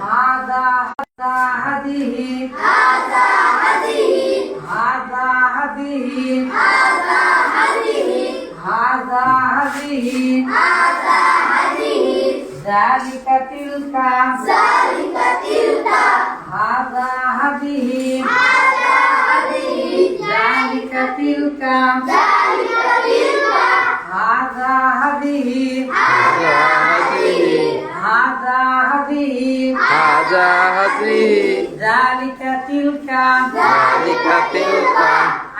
هذا هذا هذه هذا هذه هذا هذه هذا هذه هذا هذه هذا هذه ذلك تلك ذلك تلك هذا هذه هذا هذه ذلك تلك ذلك تلك هذا هذه হাদিহি هذا هذه যালিকা তিলকা ذلك تلك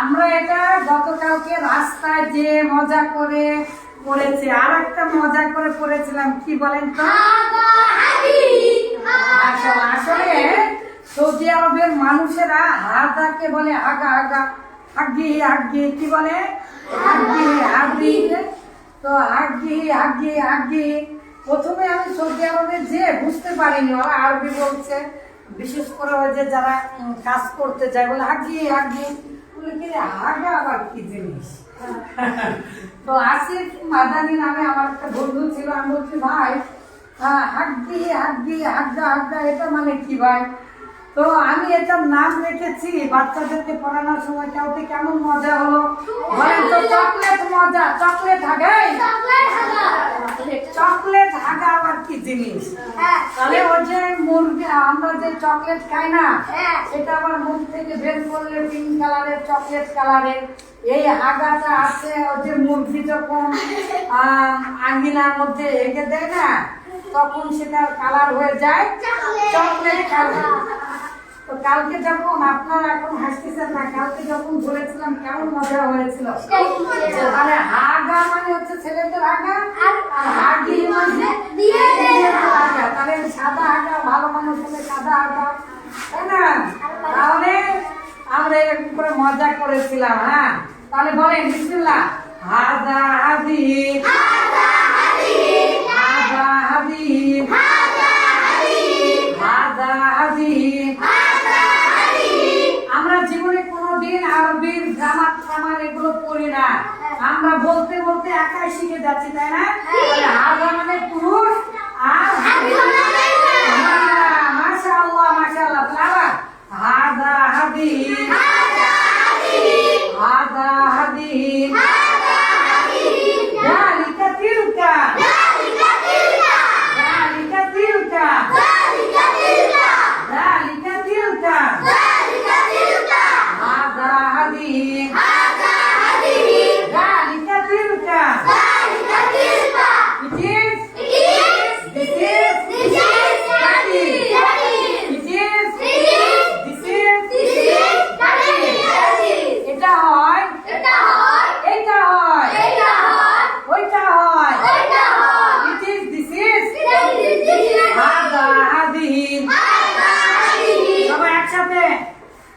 আমরা এটা গতকালকে রাস্তায় যে মজা করে পড়েছি আর একটা মজা করে পড়েছিলাম কি বলেন তো هذا هذه আসলে আসলে সৌদি আরবের মানুষেরা হাদাকে বলে আগা আগা হাগি হাগি কি বলে হাগি হাগি তো হাগি হাগি হাগি প্রথমে আমি সৌদি আরবে যে বুঝতে পারিনি ওরা আরবি বলছে। বিশেষ করে ওই যে যারা কাজ করতে যায় বলে, হাগি হাগি। বলে কি হাগা আবার কি জিনিস? তো আসিফ মাদানি নামে আমার একটা বন্ধু ছিল, আমি বলছি, ভাই হ্যাঁ হাগি হাগি, হাগা হাগা, এটা মানে কি ভাই? তো আমি এটার নাম রেখেছি বাচ্চাদেরকে পড়ানোর সময় কাউকে কেমন মজা হলো? বলেন তো চকলেট মজা চকলেট হাগাই চকলেট হাগা। আবার কি জিনিস? তাহলে ওই যে মুরগি আমরা যে চকলেট খাই না হ্যাঁ। সেটা আবার মুখ থেকে বের করলে পিঙ্ক কালারের চকলেট কালারের এই হাগাটা আছে ওই যে মুরগি যখন আঙ্গিনার মধ্যে এঁকে দেয় না তখন সেটা কালার হয়ে যায় চকলেট। চকলেট কালার তো কালকে যখন আপনারা এখন হাসতেছেন না কালকে যখন বলেছিলাম কেমন মজা হয়েছিল তাহলে হাগা মানে হচ্ছে ছেলেদের হাগা আর হাগি মানে মেয়েদের তাহলে সাদা হাগা ভালো মানুষ হলে সাদা হাগা তাই না? তাহলে আমরা এরকম করে মজা করেছিলাম হ্যাঁ? তাহলে বলেন বিসমিল্লাহ। হাদা হাদি। হাদা। একাই শিখে যাচ্ছি তাই না? আর আমাদের মানে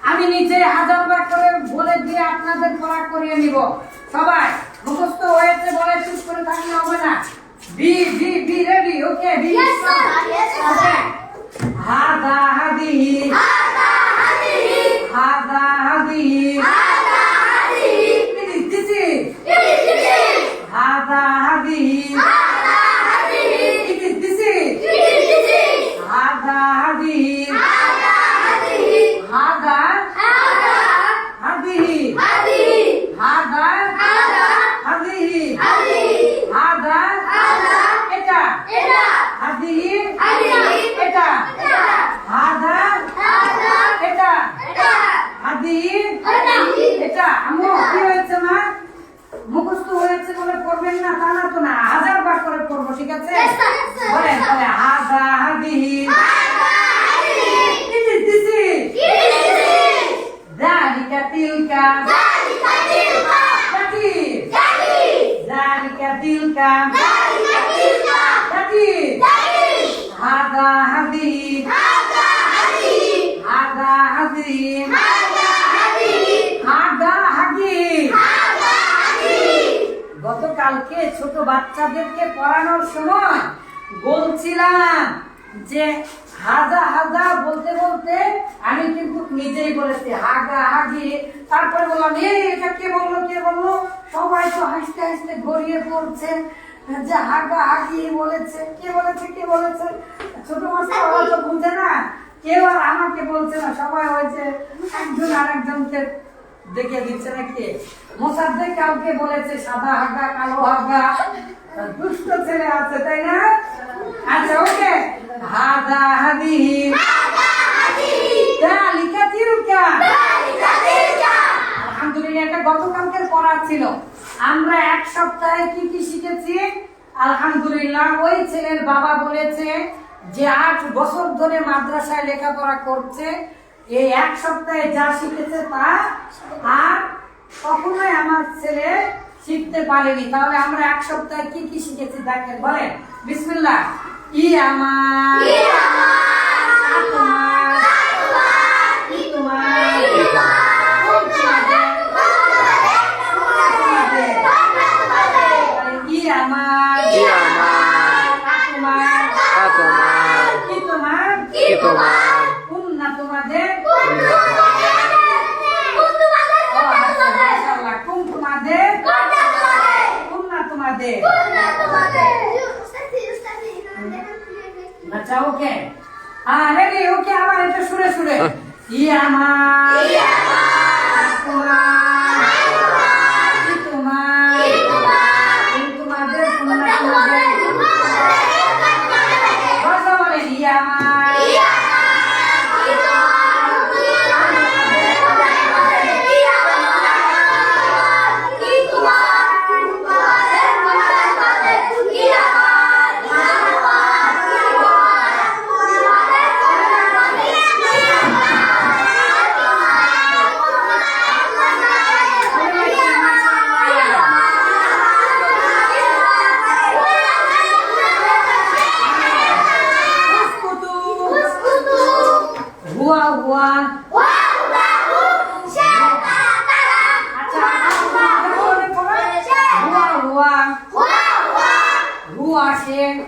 আমি নিজে হাজার বার করে বলে দিয়ে আপনাদের পড়া করিয়ে নিব। সবাই মুখস্থ হয়েছে বলে চুপ করে থাকলে হবে না। B B B ready okay B. Okay হাদা হাদি হাদা হাদি দিস تلك That is هذا حديث هذا حديث هذا حديث গতকালকে ছোট বাচ্চাদেরকে পড়ানোর সময় বলছিলাম যে হাজা হাজা বলতে বলতে আমি কিন্তু নিজেই বলেছি হাগা হাগি। তারপরে বললাম এই এটা কে বলল কে বলল? সবাই তো হাসতে হাসতে গড়িয়ে পড়ছে যে হাগা হাগি বলেছে কে বলেছে কে বলেছে? ছোট মাস্টার তো বুঝে না কেউ আর আমাকে বলছে না সবাই হয়েছে একজন আরেকজনকে দেখে দিচ্ছে নাকি? মোসাদ্দেক কাউকে বলেছে সাদা হাগা কালো হাগা। দুষ্ট ছেলে আছে তাই না? আচ্ছা ওকে। আলহামদুলিল্লাহ এটা গতকালকের পড়া ছিল। আমরা এক সপ্তাহে কি কি শিখেছি? আলহামদুলিল্লাহ ওই ছেলের বাবা বলেছে যে আট বছর ধরে মাদ্রাসায় লেখাপড়া করছে। এই এক সপ্তাহে যা শিখেছে তা আর কখনোই আমার ছেলে শিখতে পারেনি। তাহলে আমরা এক সপ্তাহে কি কি শিখেছি দেখেন বলেন। বিসমিল্লাহ। ই আমার। ই আমার, আ তোমার ই তোমার ও তোমাদের ই আমার ই আমার আ তোমার আ তোমার কি তোমার কি তোমার কোন না তোমাদের ও আচ্ছা মাশাআল্লাহ কোন তোমাদের কোন না তোমাদের আচ্ছা ওকে হ্যাঁ রেডি ওকে আবার এটা শুনে শুনে ই আমার ই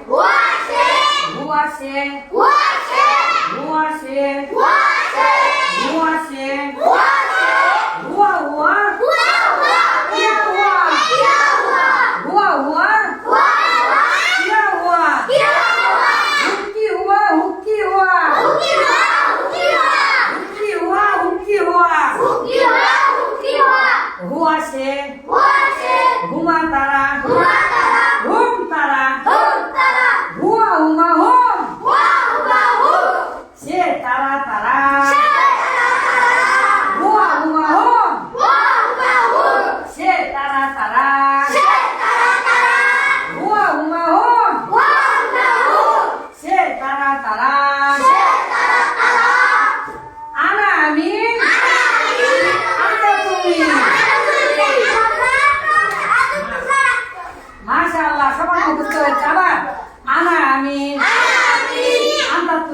হুয়া সে হুয়া সে হুয়া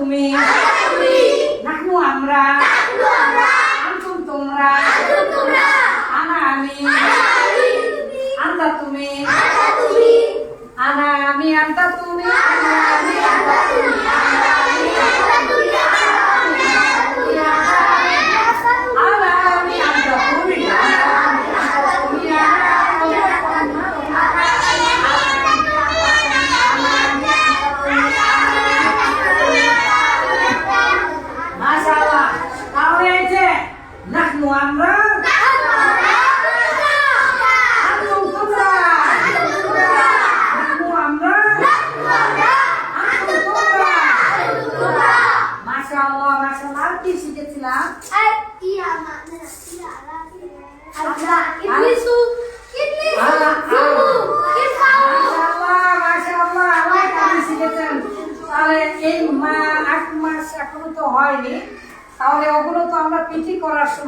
me.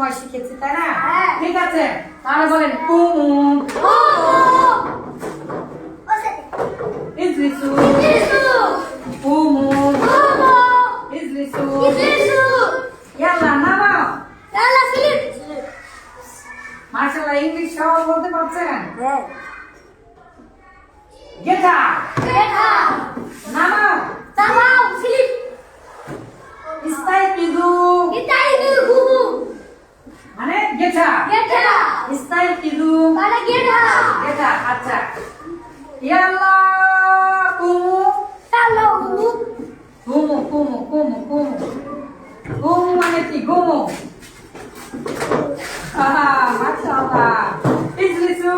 সময় শিখেছি তাই না? হ্যাঁ। ঠিক আছে তাহলে বলেন কুম ইজলিসু কুমু ইজলিসু ইয়াল্লা নামাও মাশাআল্লাহ ইংলিশ সহজ বলতে পারছেন? গেটা নামাও। ইস্তাইকিজু মানে গেছা গেছা স্টাইল কিদু মানে গেছা গেছা আচ্ছা। ইয়াল্লা কুমু। তালো কুমু। কুমু কুমু কুমু কুমু। কুমু মানে কি? কুমু। আহা মাশাআল্লাহ। ইজলিসু।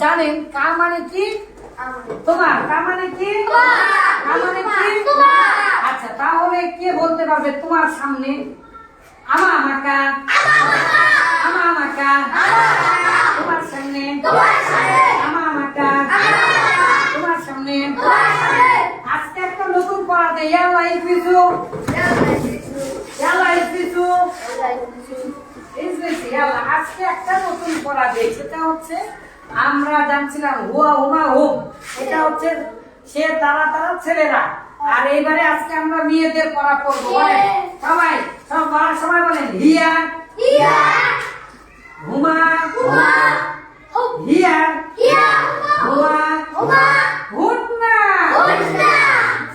জানেন কা মানে কি? তোমার। কা মানে কি? মানে কি? আচ্ছা তাহলে কে বলতে পারবে তোমার সামনে? আমা আমাকা আমা আমাকা তোমার সামনে? আমা আমাকা তোমার সামনে? আজকে একটা নতুন ইয়াল্লা ইসবিসু ইসবিসু ইয়াল্লা। আজকে একটা নতুন পড়াবে সেটা হচ্ছে আমরা জানছিলাম হুয়া হুমা হুম এটা হচ্ছে সে তারা তারা ছেলেরা। আর এইবারে আজকে আমরা মেয়েদের পড়া পড়ব বলেন সবাই সব বলার সময় বলেন হিয়া হুমা হিয়া হুমা হুন্না।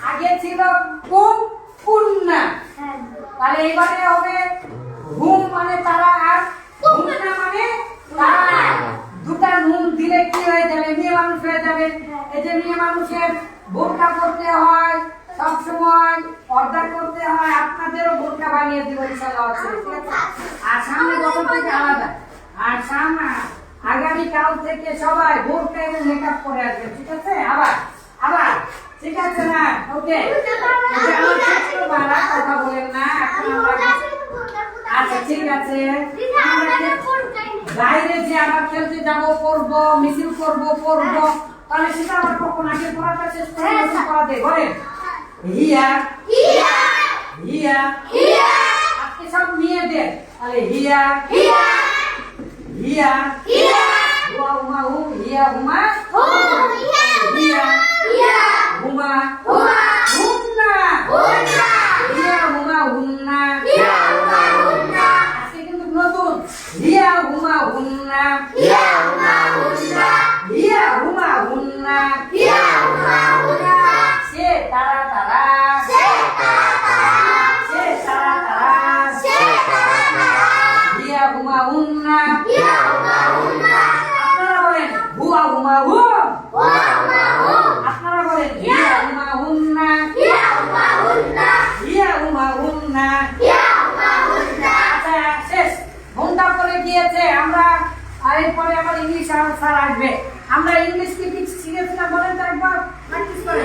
আগে ছিল কুম কুন্না তাহলে এইবারে হবে হুম মানে তারা আর হুন্না মানে তারা দুটা নুন দিলে কি হয়ে যাবে মেয়ে যাবে এই যে মেয়ে মানুষের বোরকা করতে হয় সব সময় পর্দা করতে হয় আপনাদেরও বোরকা বানিয়ে দিব ইনশাআল্লাহ আছে, আর সামনে বছর থেকে আলাদা আর সামনে আগামী কাল থেকে সবাই বোরকা এবং মেকআপ করে আসবে ঠিক আছে? আবার আবার ঠিক আছে না? ওকে কথা বলেন না আচ্ছা ঠিক আছে। বাইরে যে আবার খেলতে যাব করব মিছিল করব করব তাহলে সেটা আবার কখন আগে পড়াটা শেষ করে নতুন পড়া দেয় বলেন। হিয়া। হিয়া। আজকে সব মেয়েদের। তাহলে হিয়া। হিয়া। হুয়া। হুমা হুম। হিয়া হুমা। হিয়া হুমা। হিয়া হুমা আজকে কিন্তু নতুন। হিয়া হুমা হুন্না। হিয়া। হুমা হুন্না সে তারা তারা সে তারা তারা হিয়া হুমা হুন্না আপনারা বলেন হুয়া হুমা হুম আপনারা বলেন হিয়া হুমা হুন্না হিয়া হুন্না আচ্ছা শেষ। ঘণ্টা পরে গিয়েছে আমরা আর এরপরে আবার ইংলিশ স্যার আসবে। আমরা ইংলিশ কি কিছু শিখেছিলাম বলেন তো একবার প্র্যাকটিস করে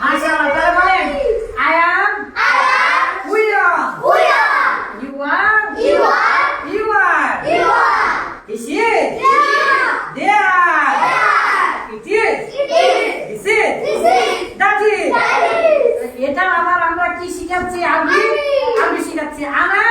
মাশাআল্লাহ তাহলে বলেন I am we are you are you are is it they are it is is it that is এটা আবার আমরা কি শিখাচ্ছি আরবি আরবি শিখাচ্ছি আনা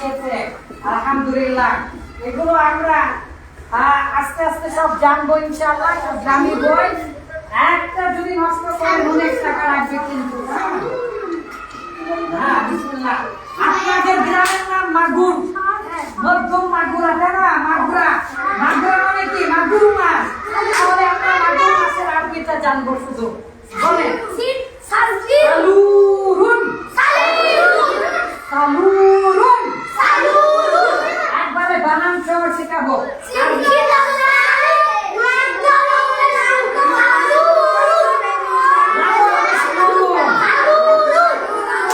পাঠিয়েছে আলহামদুলিল্লাহ। এগুলো আমরা আস্তে আস্তে সব জানব ইনশাআল্লাহ সব দামি বই একটা যদি নষ্ট করেন অনেক টাকা লাগবে কিন্তু। হ্যাঁ? আপনাদের গ্রামের নাম মাগুর। মধ্যম মাগুর আছে না? মাগুরা। মাগুরা মানে কি? মাগুর মাছ। তাহলে আমরা মাগুর মাছের আরবিটা জানব শুধু। বলেন। সালুরুন। সালুরুন। একবারে বানান সহ শেখাবো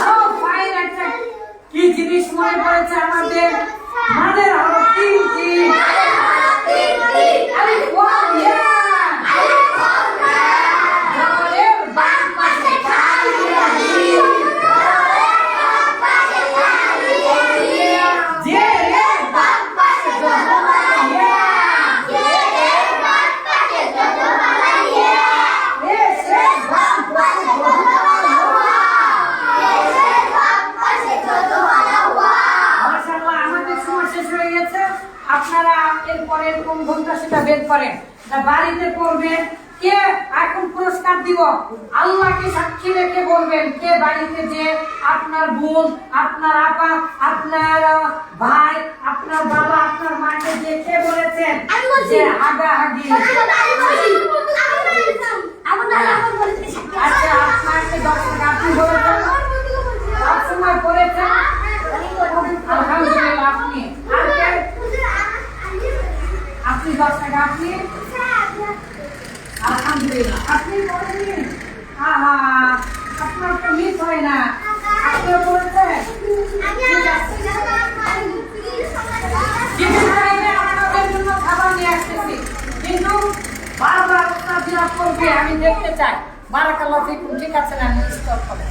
ও ফাইন একটা কি জিনিস মনে পড়েছে আমাদের মাদের হলো তিনটি আরে ওয়াও ইয়া জবরের বাম পাশে যে রে বাম পাশে জবর ইয়া এ সে বাম পাশে মাশাআল্লাহ আমাদের সময় শেষ হয়ে গেছে আপনারা এরপরে কোন ঘণ্টা সেটা বের করেন তা বাড়িতে করবেন কে এখন পুরস্কার দিব আল্লাহকে সাক্ষী রেখে বলবেন কে বাড়িতে যে আপনার বোন আপনার আপা আপনার ভাই আপনার বাবা আপনার মাকে যে কে বলেছেন আমি বলছি। যে আগা হাগি আচ্ছা আপনাকে দশ টাকা আপনি বলেছেন সবসময় বলেছেন আলহামদুলিল্লাহ আপনি আর কে? আপনি দশ টাকা আপনি আলহামদুলিল্লাহ আপনি বলেননি আহা আপনার তো মিস হয় না আপনিও বলেছেন কিছু টাইমে আপনাদের জন্য খাবার নিয়ে আসতেছি কিন্তু বারবার আপনার বিরাট করবে আমি দেখতে চাই। বারাকাল্লাহ ফিকুম ঠিক আছে না? আমি স্টপ করব